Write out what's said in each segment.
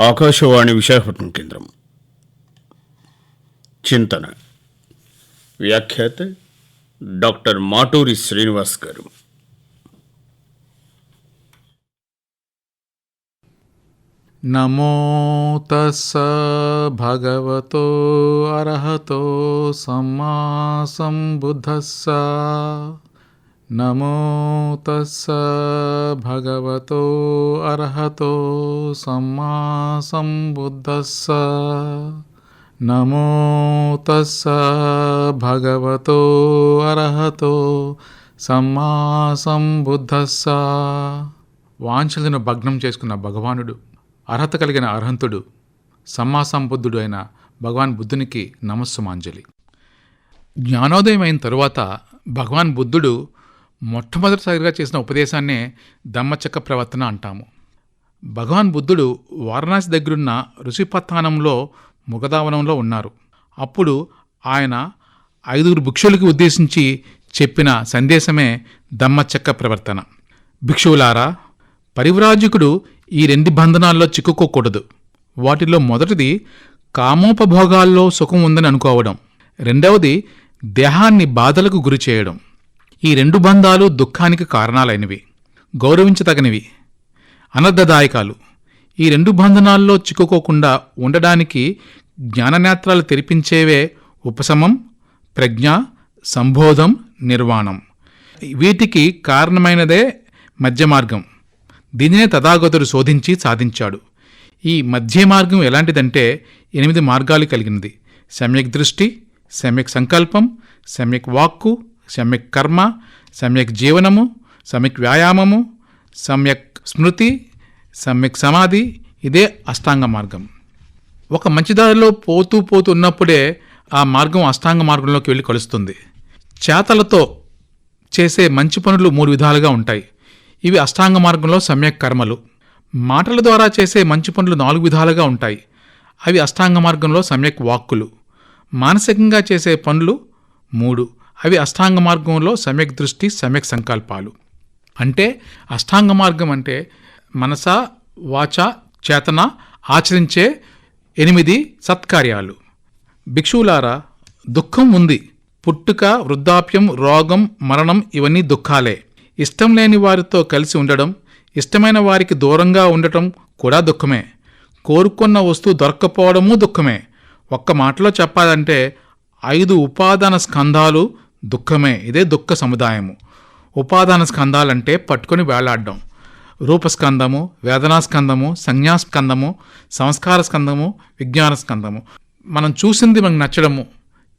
ఆకాశవాణి విశాఖపట్నం కేంద్రం. చింతన. వ్యాఖ్యాత డాక్టర్ మాటూరి శ్రీనివాస్ గారు. నమో తస్స భగవతో అర్హతో సమ్మా సంబుద్ధస్స నమో తస్స భగవతో అర్హతో సమ్మా సంబుద్ధస్స. నమో తస్స భగవతో అర్హతో సమ్మా సంబుద్ధస్స. వాంఛలను భగ్నం చేసుకున్న భగవానుడు అర్హత కలిగిన అర్హంతుడు సమ్మాసంబుద్ధుడు అయిన భగవాన్ బుద్ధునికి నమస్సుమాంజలి. జ్ఞానోదయం అయిన తరువాత భగవాన్ బుద్ధుడు మొట్టమొదటిసారిగా చేసిన ఉపదేశాన్నే దమ్మచక్క ప్రవర్తన అంటాము. భగవాన్ బుద్ధుడు వారణాసి దగ్గరున్న ఋషిపత్తానంలో ముగదావనంలో ఉన్నారు. అప్పుడు ఆయన ఐదుగురు భిక్షులకి ఉద్దేశించి చెప్పిన సందేశమే దమ్మచక్క ప్రవర్తన. భిక్షువులారా పరివ్రాజకుడు ఈ రెండు బంధనాల్లో చిక్కుకోకూడదు. వాటిలో మొదటిది కామోపభోగాల్లో సుఖం ఉందని అనుకోవడం. రెండవది దేహాన్ని బాధలకు గురి చేయడం. ఈ రెండు బంధాలు దుఃఖానికి కారణాలైనవి గౌరవించతగనివి అనర్థదాయకాలు ఈ రెండు బంధనాల్లో చిక్కుకోకుండా ఉండడానికి జ్ఞాననేత్రాలు తెరిపించేవే ఉపశమం ప్రజ్ఞ సంబోధం నిర్వాణం. వీటికి కారణమైనదే మధ్య మార్గం. దీనినే తథాగతుడు శోధించి సాధించాడు. ఈ మధ్య మార్గం ఎలాంటిదంటే ఎనిమిది మార్గాలు కలిగినది. సమ్యక్ దృష్టి సమ్యక్ సంకల్పం సమ్యక్ వాక్కు సమ్యక్ కర్మ సమ్యక్ జీవనము సమ్యక్ వ్యాయామము సమ్యక్ స్మృతి సమ్యక్ సమాధి ఇదే అష్టాంగ మార్గం. ఒక మంచి దారిలో పోతూ పోతూ ఉన్నప్పుడే ఆ మార్గం అష్టాంగ మార్గంలోకి వెళ్ళి కలుస్తుంది. చేతలతో చేసే మంచి పనులు మూడు విధాలుగా ఉంటాయి. ఇవి అష్టాంగ మార్గంలో సమ్యక్ కర్మలు. మాటల ద్వారా చేసే మంచి పనులు నాలుగు విధాలుగా ఉంటాయి. అవి అష్టాంగ మార్గంలో సమ్యక్ వాక్కులు. మానసికంగా చేసే పనులు మూడు. అవి అష్టాంగ మార్గంలో సమ్యక్ దృష్టి సమ్యక్ సంకల్పాలు. అంటే అష్టాంగ మార్గం అంటే మనస వాచ చేతన ఆచరించే ఎనిమిది సత్కార్యాలు. భిక్షువులారా దుఃఖం ఉంది. పుట్టుక వృద్ధాప్యం రోగం మరణం ఇవన్నీ దుఃఖాలే. ఇష్టం లేని వారితో కలిసి ఉండడం ఇష్టమైన వారికి దూరంగా ఉండటం కూడా దుఃఖమే. కోరుకున్న వస్తువు దొరక్కపోవడమూ దుఃఖమే. ఒక్క మాటలో చెప్పాలంటే ఐదు ఉపాదాన స్కంధాలు దుఃఖమే. ఇదే దుఃఖ సముదాయము. ఉపాదాన స్కంధాలంటే పట్టుకొని వేలాడడం. రూపస్కందము వేదనాస్కందము సంజ్ఞాస్కందము సంస్కార స్కందము విజ్ఞాన స్కందము మనం చూసింది మనకు నచ్చడము.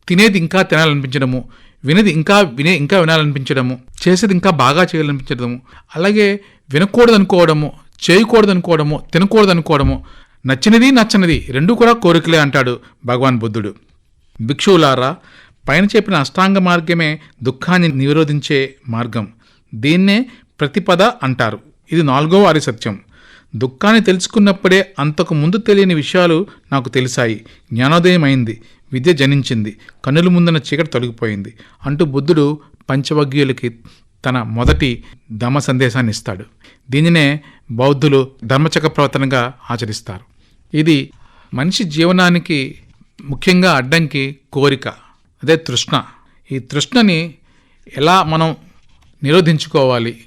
తినేది ఇంకా తినాలనిపించడము. వినేది ఇంకా వినే ఇంకా వినాలనిపించడము. చేసేది ఇంకా బాగా చేయాలనిపించడము. అలాగే వినకూడదనుకోవడము చేయకూడదనుకోవడము తినకూడదనుకోవడము. నచ్చినది నచ్చనిది రెండు కూడా కోరికలే అంటాడు భగవాన్ బుద్ధుడు. భిక్షువులారా పైన చెప్పిన అష్టాంగ మార్గమే దుఃఖాన్ని నిరోధించే మార్గం. దీన్నే ప్రతిపద అంటారు. ఇది నాలుగో వారి సత్యం. దుఃఖాన్ని తెలుసుకున్నప్పుడే అంతకు ముందు తెలియని విషయాలు నాకు తెలిసాయి. జ్ఞానోదయం అయింది విద్య జనించింది. కన్నుల ముందున చీకటి తొలగిపోయింది. అంటూ బుద్ధుడు పంచవగ్యులకి తన మొదటి ధమ్మ సందేశాన్ని ఇస్తాడు. దీనినే బౌద్ధులు ధర్మచక్ర ప్రవర్తనగా ఆచరిస్తారు. ఇది మనిషి జీవనానికి ముఖ్యంగా అడ్డంకి కోరిక. అదే తృష్ణ. ఈ తృష్ణని ఎలా మనం నిరోధించుకోవాలి?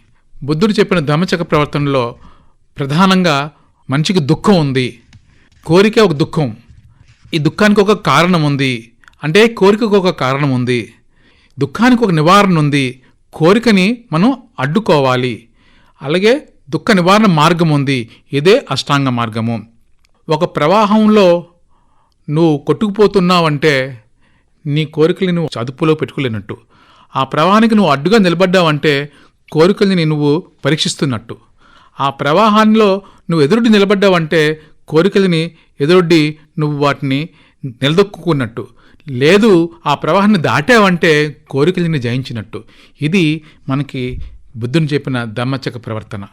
బుద్ధుడు చెప్పిన ధర్మచక్ర ప్రవర్తనలో ప్రధానంగా మనిషికి దుఃఖం ఉంది. కోరిక ఒక దుఃఖం. ఈ దుఃఖానికి ఒక కారణం ఉంది. అంటే కోరికకు ఒక కారణం ఉంది. దుఃఖానికి ఒక నివారణ ఉంది. కోరికని మనం అడ్డుకోవాలి. అలాగే దుఃఖ నివారణ మార్గం ఉంది. ఇదే అష్టాంగ మార్గము. ఒక ప్రవాహంలో నువ్వు కొట్టుకుపోతున్నావంటే నీ కోరికల్ని నువ్వు చదుపులో పెట్టుకోలేనట్టు. ఆ ప్రవాహానికి నువ్వు అడ్డుగా నిలబడ్డావంటే కోరికల్ని నువ్వు పరీక్షిస్తున్నట్టు. ఆ ప్రవాహాల్లో నువ్వు ఎదురుడి నిలబడ్డావంటే కోరికలని ఎదురొడ్డి నువ్వు వాటిని నిలదొక్కున్నట్టు లేదు ఆ ప్రవాహాన్ని దాటావంటే కోరికలని జయించినట్టు. ఇది మనకి బుద్ధుని చెప్పిన దమ్మచక ప్రవర్తన.